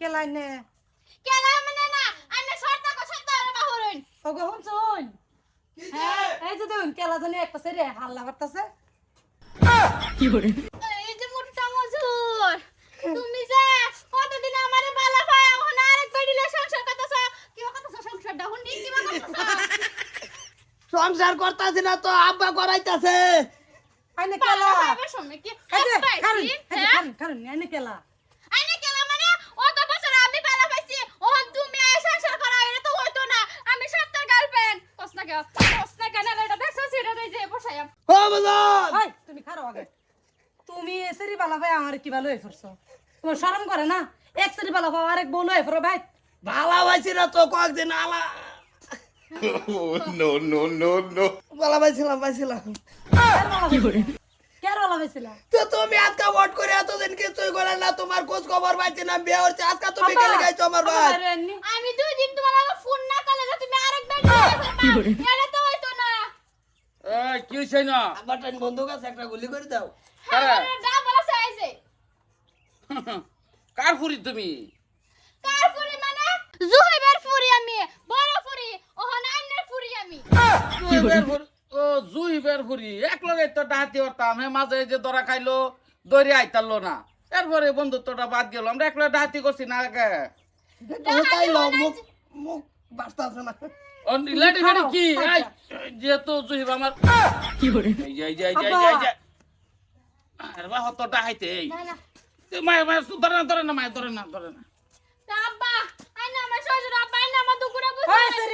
কেলাই নে মানে কো বাহুরুন হ্যাঁ এই যে কেলা জানি এক পাশে রে হাল্লা করতেছে 有人，এই যে মোটা মজুর তুমি যে কতদিন আমারে বালা পায় এখন আরেক বেডিলে সংসার করতেছ কিবা করতেছ সংসারটা হুন্ডি কিবা করতেছ সংসার করতেছি না তো আব্বা করাইতাছে। আইনে কেলা। বালা কারণ হ্যাঁ? কারণ কারণ আইনে কেলা। আইনে কেলা মানে অত বছর আমি বালা পাইছি ওহন তুমি এই সংসার করা এটা তো হইতো না। আমি সত্তর গার্লফ্রেন্ড কসনা কে কসনা কেন এটা দেখছ সেটা দেই যে বসাইয়া ও বাজান ওই তুমি খারো আগে। তুমি এসেরি বালা ভাই আমার কি ভালো পড়ছো তোমার শরম করে না? এক সেরি বালা ভাই আরেক বউ লয়ে ভাই। ভালো পাইছি না তো কয়েকদিন আলা No, no, no, no. ভালো পাইছিলাম পাইছিলামতুমি আজকে ভোট করে এতদিন কিছুই করে না তোমার খোঁজ খবর পাইছি না বিয়ে হচ্ছে আজকে তুমি গেলে গাইছো আমার আব্বা ভাই? বাইরে আননি। আমি দুই দিন তোমার আগে ফোন না করলে যে তুমি আরেক বেডিলে কি বলে? এটা তো হইতো না। এই, কি হইছে না? আবার বন্ধু কাছে একটা গুলি করে দাও। কারা? হ্যাঁ। ডাবল আছে আইছে কার ফুরি তুমি কার ফুরি মানে জুহাইবের ফুরি আমি বড় ফুরি ওহন আইনের ফুরি আমি ও জুইবের ফুরি এক লগে তো ডাহাতি হতাম হে মাঝে যে ধরা খাইলো দৌড়ে আইতারলো না। এরপরে বন্ধুত্বটা বাদ গেল আমরা একলা ডাহাতি করছি না আগে মুখ মুখ বাঁচতেছে না। কি? যেহেতু জুহিব আমার 有人，এই যে এই আরে মায়ের মায়ের ধরে না ধরে না মায়ের ধরে না ধরে না। আব্বা আইনা আমার শ্বশুর আব্বা আইনা আমার দুকুরা বুঝাই সেরি। কে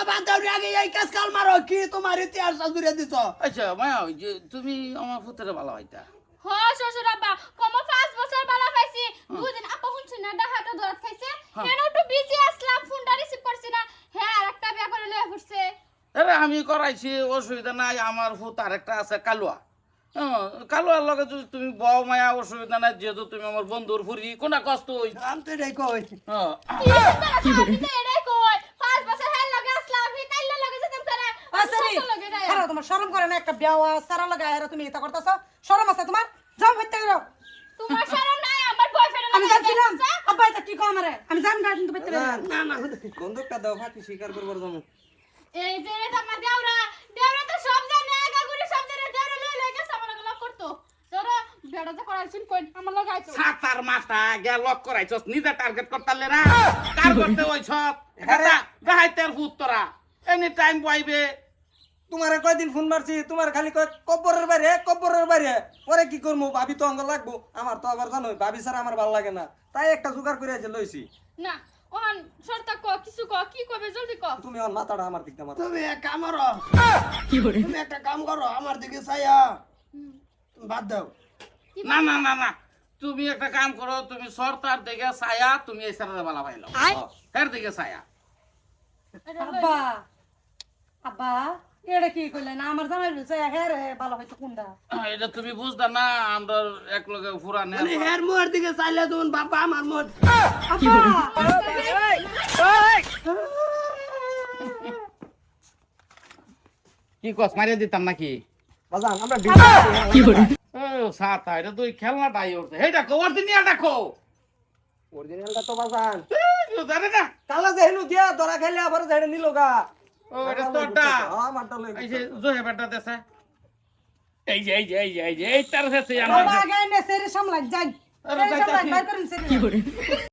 এই এইটা বাদ দাও রে, আগে এই কাজ কাল মারো কি তোমার ইতিহাস জুড়ে দিছ? আচ্ছা মায়া তুমি আমার ফুতেরে ভালো হইতা হ শ্বশুর আব্বা কম পাঁচ বছর বালা পাইছি। দুদিন আপা শুনছি না ডাহাটা দরাত খাইছে। কেন একটু বিজি আসলাম ফোনটা রিসিভ করছি না। হ্যাঁ আরেকটা বিয়া করে লয়ে পড়ছে আরে আমি করাইছি অসুবিধা নাই আমার ফুত আরেকটা আছে কালুয়া। হ্যাঁ, কালুয়ার লগে যদি তুমি বউ মায়া অসুবিধা নাই যেহেতু তুমি আমার বন্ধুর ফুরি কোনা কষ্ট হই আমি তো এটাই কই হ্যাঁ কি আমি তো এটাই কই পাঁচ বছর হ্যাঁ লগে আসলাম হি কাইল্লা লগে যেতাম করে ওই সেরি লগে যায় খারো তোমার শরম করে না একটা বিয়াওয়া সারা লাগা হেরা তুমি এটা করতাছো? শরম আছে তোমার? যাও হইতে গেলো তোমার শরম নাই আমার বয়ফ্রেন্ড আমি জানছিলাম আব্বা এটা কি কম আমারে? আমি জান গাড়ি কিন্তু বাইতে না না বন্দুকটা দাও ফাঁকি স্বীকার করবার জন্য এই যে রে তোমার দেওরা দেওরা তো সব জানে আগা করে সব জানে দেওরা লই লই গেছে আমার লগে লক করতো। দেওরা বেড়া যে করাইছিন কই আমার লগে আইতো। সাতার মাথা গে লক করাইছস নিজে টার্গেট করতালে না এটা গাহাইতের ফুত তোরা। এনি টাইম পাইবে। তোমার কয়দিন ফোন মারছি তোমার খালি কয় কব্বরের বাইরে কব্বরের বাইরে। পরে কি করব? ভাবি তো অঙ্গ লাগবো। আমার তো আবার জানো ভাবি ছাড়া আমার ভালো লাগে না। তাই একটা জোগাড় করে আছে লইছি। না ওহান শর্তা ক কিছু ক কি কবে? জলদি ক। তুমি আমার মাথাটা আমার দিক দিয়ে তুমি এক কাম করো，তুমি একটা কাম করো আমার দিকে চাইয়া। বাদ দাও। না না না না। তুমি একটা কাম করো তুমি সরতার দিকে ছায়া তুমি এই সারা বালা পাইলো হের দিকে ছায়া আব্বা। আব্বা। এটা কি কইলে না আমার জামাই বলছে রে ভালো হইতো কোনটা? এটা তুমি বুঝদা না আমরা এক লগে ফুরা নে মানে হের মোর দিকে চাইলে তুমি বাবা আমার মোর আব্বা কি কস মারিয়ে দিতাম নাকি? বাজান আমরা 有人，ও সাতা এটা তুই খেলনাটাই অরিজিনালটা তো বাজান। জানে না। কালা যে হেনু দিয়া ধরা খাইলে আবার নিল গা। ও এটা তোরটা আমারটা লই এই যে জোহে বেটা দেশে এই যে এই যে এই যে এই যে এই তার কাছে আমার আগে নে সেরি সামলাই যাই। আরে যাইতাছি। বাইর করেন সেরি। 有人，